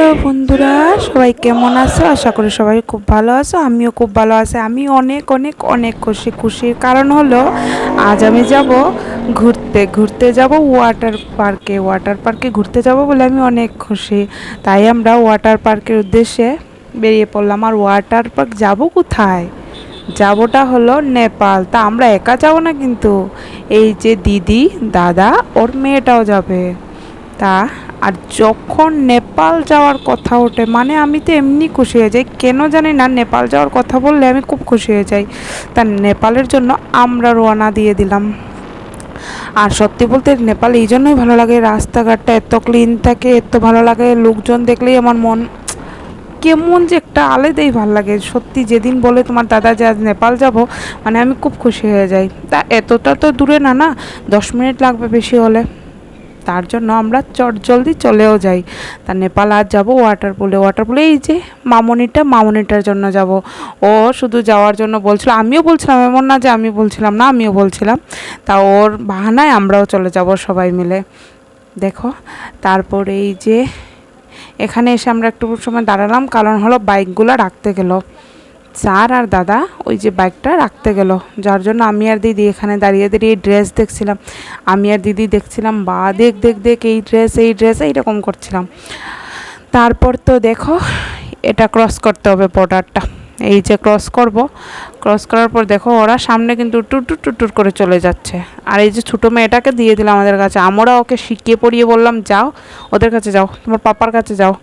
Hello বন্ধুরা, সবাই কেমন আছো? আশা করি সবাই খুব ভালো আছো, আমিও খুব ভালো আছি। আমি অনেক অনেক অনেক খুশি, খুশির কারণ হলো আজ আমি যাব ঘুরতে ঘুরতে যাব ওয়াটার পার্কে ওয়াটার পার্কে ঘুরতে যাব বলে আমি অনেক খুশি। তাই আমরা ওয়াটার পার্কের উদ্দেশ্যে বেরিয়ে পড়লাম। আর ওয়াটার পার্ক যাব কোথায়? যাবোটা হলো নেপাল। তা আমরা একা যাব না কিন্তু? এই যে দিদি, দাদা, ওর মেয়েটাও যাবে। তা, আর যখন নেপাল যাওয়ার কথা ওঠে মানে আমি তো এমনি খুশি হয়ে যাই। কেন জানি না, নেপাল যাওয়ার কথা বললে আমি খুব খুশি হয়ে যাই। তা নেপালের জন্য আমরা রওনা দিয়ে দিলাম। আর সত্যি বলতে নেপাল এই জন্যই ভালো লাগে, রাস্তাঘাটটা এত ক্লিন থাকে, এত ভালো লাগে, লোকজন দেখলেই আমার মন কেমন যে একটা আলাদাই ভালো লাগে। সত্যি যেদিন বলে তোমার দাদা যে আজ নেপাল যাব মানে আমি খুব খুশি হয়ে যাই। তা এতটা তো দূরে না না? দশ মিনিট লাগবে বেশি হলে। তার জন্য আমরা চট জলদি চলেও যাই। তা নেপাল আর যাব ওয়াটার পুলে ওয়াটার পুলে এই যে মামনিটা, মামনিটার জন্য যাব। ও শুধু যাওয়ার জন্য বলছিল, আমিও বলছিলাম, এমন না যে আমি বলছিলাম না, আমিও বলছিলাম। তা ওর বাহানায় আমরাও চলে যাব সবাই মিলে। দেখো, তারপর এই যে এখানে এসে আমরা একটু সময় দাঁড়ালাম, কারণ হলো বাইকগুলো রাখতে গেল। স্যার আর দাদা ওই যে বাইকটা রাখতে গেল। যার জন্য আমি আর দিদি এখানে দাঁড়িয়ে দাঁড়িয়ে ড্রেস দেখছিলাম। আমি আর দিদি দেখছিলাম, বা, দেখ দেখ দেখ, এই ড্রেস এই ড্রেস এইরকম করছিলাম। তারপর তো দেখো, এটা ক্রস করতে হবে বর্ডারটা এই যে ক্রস করব ক্রস করার পর দেখো, ওরা সামনে কিন্তু টুটুর টুটুর করে চলে যাচ্ছে। আর এই যে ছোটো মেয়েটাকে দিয়ে দিলাম আমাদের কাছে। আমরা ওকে শিখিয়ে পড়িয়ে বললাম, যাও, ওদের কাছে যাও, তোমার পাপার কাছে যাও।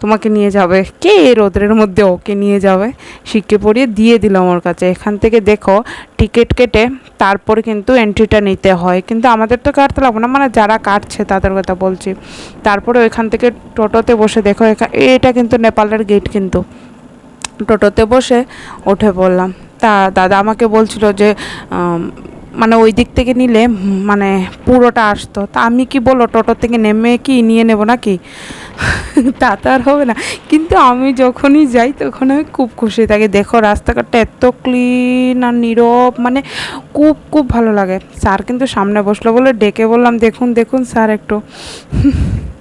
তোমাকে নিয়ে যাবে। কে রোদ্রের মধ্যে ওকে নিয়ে যাবে? শিখে পড়িয়ে দিয়ে দিলাম ওর কাছে। এখান থেকে দেখো, টিকিট কেটে তারপর কিন্তু এন্ট্রিটা নিতে হয়। কিন্তু আমাদের তো কাটতে লাগবে না মানে যারা কাটছে তাদের কথা বলছি। তারপরে ওইখান থেকে টোটোতে বসে দেখো এটা কিন্তু নেপালের গেট কিন্তু। টোটোতে বসে উঠে পড়লাম। তা দাদা আমাকে বলছিল যে মানে ওই দিক থেকে নিলে মানে পুরোটা আসতো। তা আমি কি বলো টোটো থেকে নেমে কি নিয়ে নেব নাকি? তা তো আর হবে না। কিন্তু আমি যখনই যাই, তখন আমি খুব খুশি থাকি। দেখো, রাস্তাঘাটটা এত ক্লিন আর নীরব মানে খুব খুব ভালো লাগে। স্যার কিন্তু সামনে বসল বলে ডেকে বললাম, দেখুন দেখুন স্যার একটু।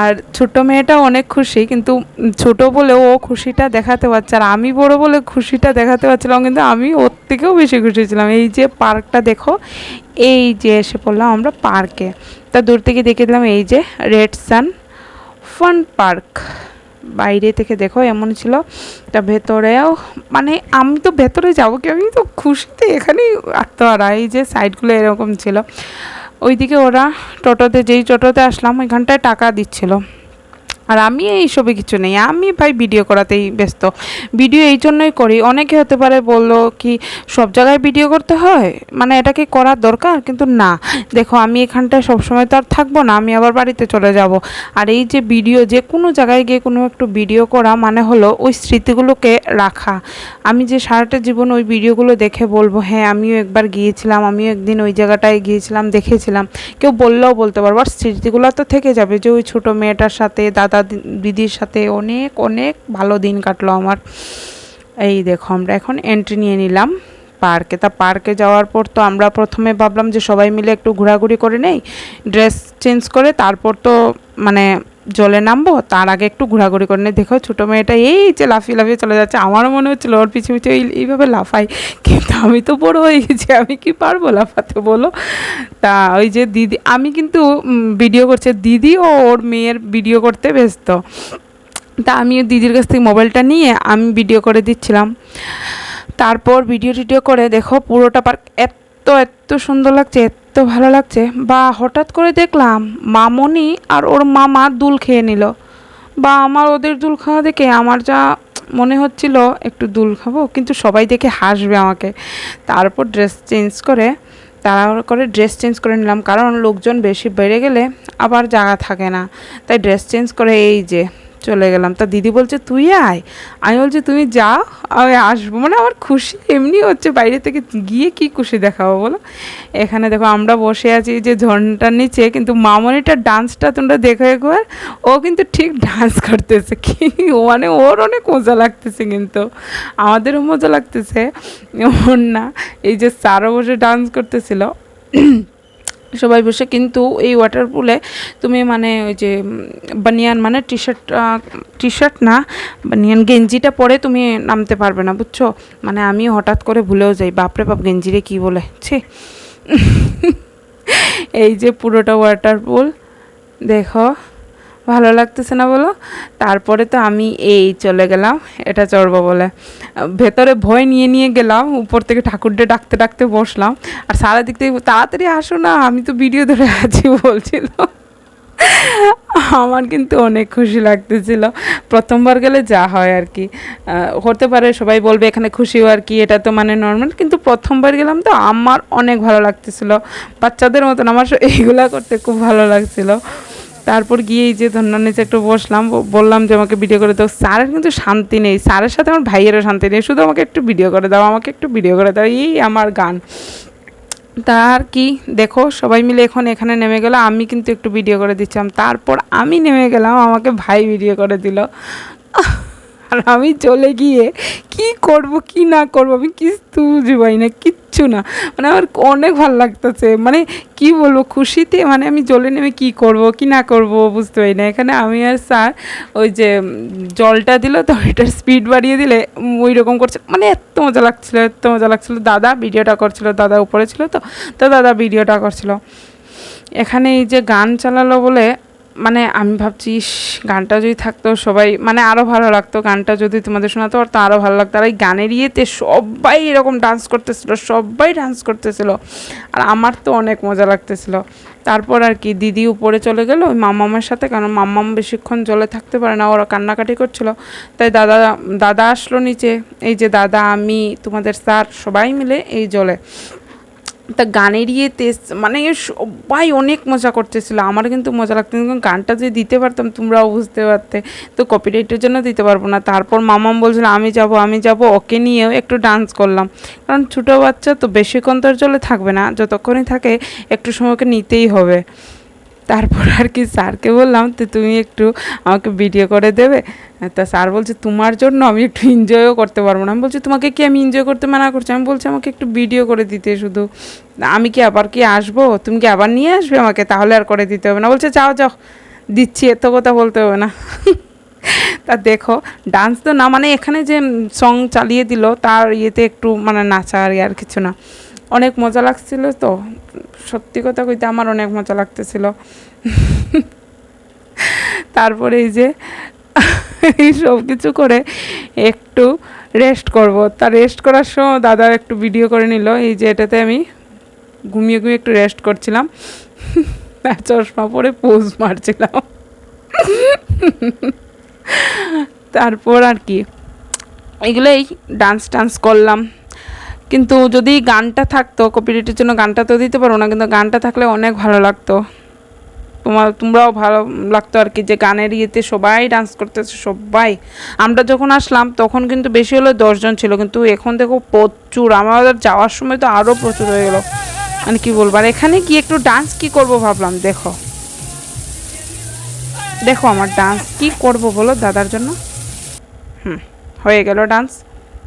আর ছোট মেয়েটা অনেক খুশি, কিন্তু ছোট বলে ও খুশিটা দেখাতে পারছে আর আমি বড় বলে খুশিটা দেখাতে পারছিলাম, কিন্তু আমি ওর থেকেও বেশি খুশি ছিলাম। এই যে পার্কটা দেখো, এই যে এসে পড়লাম আমরা পার্কে। তা দূর থেকে দেখে দিলাম এই যে রেড সান ফান পার্ক। বাইরে থেকে দেখো এমন ছিল। তা ভেতরেও মানে আমি তো ভেতরে যাব কি? আমি তো খুশিতে এখানেই পারা এই যে সাইডগুলো এরকম ছিল। ওইদিকে ওরা টোটোতে যেই টোটোতে আসলাম ওইখানটায় টাকা দিচ্ছিল। আর আমি এইসবে কিছু নেই। আমি ভাই ভিডিও করাতেই ব্যস্ত। ভিডিও এই জন্যই করি। অনেকে হতে পারে বলল কি, সব জায়গায় ভিডিও করতে হয়? মানে এটা কি করার দরকার? কিন্তু না। দেখো, আমি এখানটায় সবসময় তো আর থাকব না। আমি আবার বাড়িতে চলে যাব। আর এই যে ভিডিও যে কোনো জায়গায় গিয়ে কোনো একটু ভিডিও করা মানে হলো ওই স্মৃতিগুলোকে রাখা। আমি যে সারাটা জীবন ওই ভিডিওগুলো দেখে বলব হ্যাঁ আমিও একবার গিয়েছিলাম। আমিও একদিন ওই জায়গাটায় গিয়েছিলাম, দেখেছিলাম। কেউ বললেও বলতে পারব। আর স্মৃতিগুলো তো থেকে যাবে যে ওই ছোটো মেয়েটার সাথে, দাদা দিদির সাথে অনেক অনেক ভালো দিন কাটলো আমার। এই দেখো, আমরা এখন এন্ট্রি নিয়ে নিলাম পার্কে তা পার্কে যাওয়ার পর তো আমরা প্রথমে ভাবলাম যে সবাই মিলে একটু ঘোরাঘুরি করে নেই ড্রেস চেঞ্জ করে তারপর তো মানে জলে নামবো, তার আগে একটু ঘোরাঘুরি করে নিয়ে দেখো, ছোটো মেয়েটা এই যে লাফিয়ে লাফিয়ে চলে যাচ্ছে। আমারও মনে হচ্ছিল ওর পিছু পিছু এইভাবে লাফাই কিন্তু আমি তো বড় হয়ে গেছি, আমি কি পারব লাফাতে বলো? তা ওই যে দিদি, আমি কিন্তু ভিডিও করছে। দিদি ও ওর মেয়ের ভিডিও করতে ব্যস্ত। তা আমি দিদির কাছ থেকে মোবাইলটা নিয়ে আমি ভিডিও করে দিচ্ছিলাম। তারপর ভিডিও টিডিও করে দেখো, পুরোটা পার্ক এত এত সুন্দর লাগছে এত ভালো লাগছে। বা হঠাৎ করে দেখলাম মামনি আর ওর মামা দুল খেয়ে নিল। বা আমার ওদের দুল খাওয়া দেখে আমার যা মনে হচ্ছিল, একটু দুল খাব, কিন্তু সবাই দেখে হাসবে আমাকে। তারপর ড্রেস চেঞ্জ করে, তাড়াহুড়ো করে ড্রেস চেঞ্জ করে নিলাম। কারণ লোকজন বেশি বেড়ে গেলে আবার জায়গা থাকে না। তাই ড্রেস চেঞ্জ করে এই যে চলে গেলাম। তা দিদি বলছে, তুই আয়। আমি বলছি, তুমি যাও, আমি আসব। মানে আমার খুশি এমনি হচ্ছে, বাইরে থেকে গিয়ে কি খুশি দেখাবো বলো? এখানে দেখো আমরা বসে আছি যে ঝর্ণাটার নিচে, কিন্তু মামনিটার ডান্সটা তোমরা দেখো একবার। ও কিন্তু ঠিক ডান্স করতেছে। কি মানে ওর অনেক মজা লাগতেছে কিন্তু। আমাদেরও মজা লাগতেছে। ওর না, এই যে স্যারও বসে ডান্স করতেছিল। সবাই বসে, কিন্তু এই ওয়াটার পুলে তুমি মানে ওই যে বানিয়ান মানে টি শার্ট টি শার্ট না বানিয়ান গেঞ্জিটা পরে তুমি নামতে পারবে না, বুঝছ? মানে আমি হঠাৎ করে ভুলেও যাই, বাপরে বাপ, গেঞ্জিরে কী বলে? ছি। এই যে পুরোটা ওয়াটার পুল দেখো। ভালো লাগতেছে না বলো? তারপরে তো আমি এই চলে গেলাম, এটা চড়বো বলে। ভেতরে ভয় নিয়ে নিয়ে গেলাম, উপর থেকে ঠাকুরটা ডাকতে ডাকতে বসলাম। আর সারা দিক থেকে তাড়াতাড়ি আসো না, আমি তো ভিডিও ধরে আছি বলছিল। আমার কিন্তু অনেক খুশি লাগতেছিল। প্রথমবার গেলে যা হয় আর কি। হতে পারে সবাই বলবে এখানে খুশি আর কি, এটা তো মানে নর্মাল কিন্তু প্রথমবার গেলাম তো আমার অনেক ভালো লাগতেছিল। বাচ্চাদের মতন আমার এইগুলা করতে খুব ভালো লাগছিল। তারপর গিয়ে এই যে ধন্যার নিচে একটু বসলাম বললাম যে আমাকে ভিডিও করে দাও। স্যারের কিন্তু শান্তি নেই। স্যারের সাথে আমার ভাইয়েরও শান্তি নেই। শুধু আমাকে একটু ভিডিও করে দাও, আমাকে একটু ভিডিও করে দাও। এই আমার গান। তার কি? দেখো, সবাই মিলে এখন এখানে নেমে গেল। আমি কিন্তু একটু ভিডিও করে দিচ্ছিলাম। তারপর আমি নেমে গেলাম। আমাকে ভাই ভিডিও করে দিল। আর আমি চলে গিয়ে কি করব, কি না করব, আমি কিছু বুঝি না, কিচ্ছু না। মানে আমার অনেক ভালো লাগতেছে। মানে কি বলব, খুশিতে মানে আমি জলে নেমে কি করব, কি না করব বুঝতে পারি না। এখানে আমি আর স্যার ওই যে জলটা দিল, তো ওইটার স্পিড বাড়িয়ে দিলে ওই রকম করছে। মানে এত মজা লাগছিল, এত মজা লাগছিল। দাদা ভিডিওটা করছিল, দাদা উপরে ছিল তো তো দাদা ভিডিওটা করছিল। এখানে এই যে গান চালালো বলে মানে আমি ভাবছি গানটা যদি থাকতো সবাই মানে আরও ভালো লাগতো গানটা যদি তোমাদের শোনাতো আর তো আরও ভালো লাগতো। আর এই গানের ইয়েতে সবাই এরকম ডান্স করতেছিল, সবাই ডান্স করতেছিল। আর আমার তো অনেক মজা লাগতেছিল। তারপর আর কি, দিদি উপরে চলে গেল, ওই মামামের সাথে, কারণ মামাম বেশিক্ষণ জলে থাকতে পারে না, ওরা কান্নাকাটি করছিল। তাই দাদা দাদা আসলো নিচে, এই যে দাদা, আমি, তোমাদের স্যার সবাই মিলে এই জলে। তা গানের ইয়েতে মানে সবাই অনেক মজা করতেছিল। আমার কিন্তু মজা লাগতো কিন্তু গানটা যদি দিতে পারতাম, তোমরাও বুঝতে পারতে। তো কপিরাইটের জন্য দিতে পারব না। তারপর মামাম বলছিল, আমি যাব আমি যাব, ওকে নিয়েও একটু ডান্স করলাম। কারণ ছোটো বাচ্চা তো বেশিক্ষণ তোর জলে থাকবে না, যতক্ষণই থাকে একটু সময়কে নিতেই হবে। তারপর আর কি স্যারকে বললাম তো তুমি একটু আমাকে ভিডিও করে দেবে। তা স্যার বলছে, তোমার জন্য আমি একটু এনজয়ও করতে পারব না। আমি বলছি, তোমাকে কি আমি এনজয় করতে মানা করছি? আমি বলছি, আমাকে একটু ভিডিও করে দিতে শুধু। আমি কি আবার কি আসব? তুমি কি আবার নিয়ে আসবে আমাকে? তাহলে আর করে দিতে হবে না। বলছে, যাও যাও। দিচ্ছি, এত কথা বলতে হবে না। তা দেখো ডান্স তো না মানে এখানে যে সং চালিয়ে দিল, তার ইয়েতে একটু মানে নাচা আর আর কিছু না। অনেক মজা লাগছিল তো, সত্যি কথা কইতে আমার অনেক মজা লাগতেছিল। তারপরে এই যে, এই সব কিছু করে একটু রেস্ট করব। তা রেস্ট করার সময় দাদা একটু ভিডিও করে নিল, এই যে এটাতে আমি ঘুমিয়ে ঘুমিয়ে একটু রেস্ট করছিলাম। আর চশমা পরে পোজ মারছিলাম। তারপর আর কি, এগুলোই ডান্স টান্স করলাম। কিন্তু যদি গানটা থাকতো কপিরাইটের জন্য গানটা তো দিতে পারো না, কিন্তু গানটা থাকলে অনেক ভালো লাগতো। তোমার, তোমরাও ভালো লাগতো আর কি, যে গানের ইয়েতে সবাই ডান্স করতেছে, সবাই। আমরা যখন আসলাম, তখন কিন্তু বেশি হলে দশজন ছিল, কিন্তু এখন দেখো প্রচুর। আমাদের যাওয়ার সময় তো আরও প্রচুর হয়ে গেলো। মানে কি বলব, আর এখানে কি একটু ডান্স কি করব ভাবলাম, দেখো। দেখো আমার ডান্স কি করব বলো দাদার জন্য? হুম, হয়ে গেল ডান্স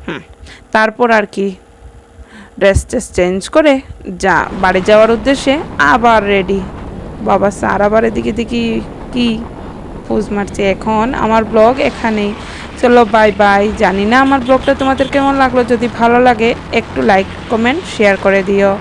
হুম, তারপর আর কি। ড্রেস টেস চেঞ্জ করে যা, বাড়ি যাওয়ার উদ্দেশ্যে আবার রেডি বাবা স্যার আবার এদিকে দেখি কি পোজ মারছে। এখন আমার ব্লগ এখানেই। চলো বাই বাই জানি না আমার ব্লগটা তোমাদের কেমন লাগল। যদি ভালো লাগে, একটু লাইক কমেন্ট শেয়ার করে দিও।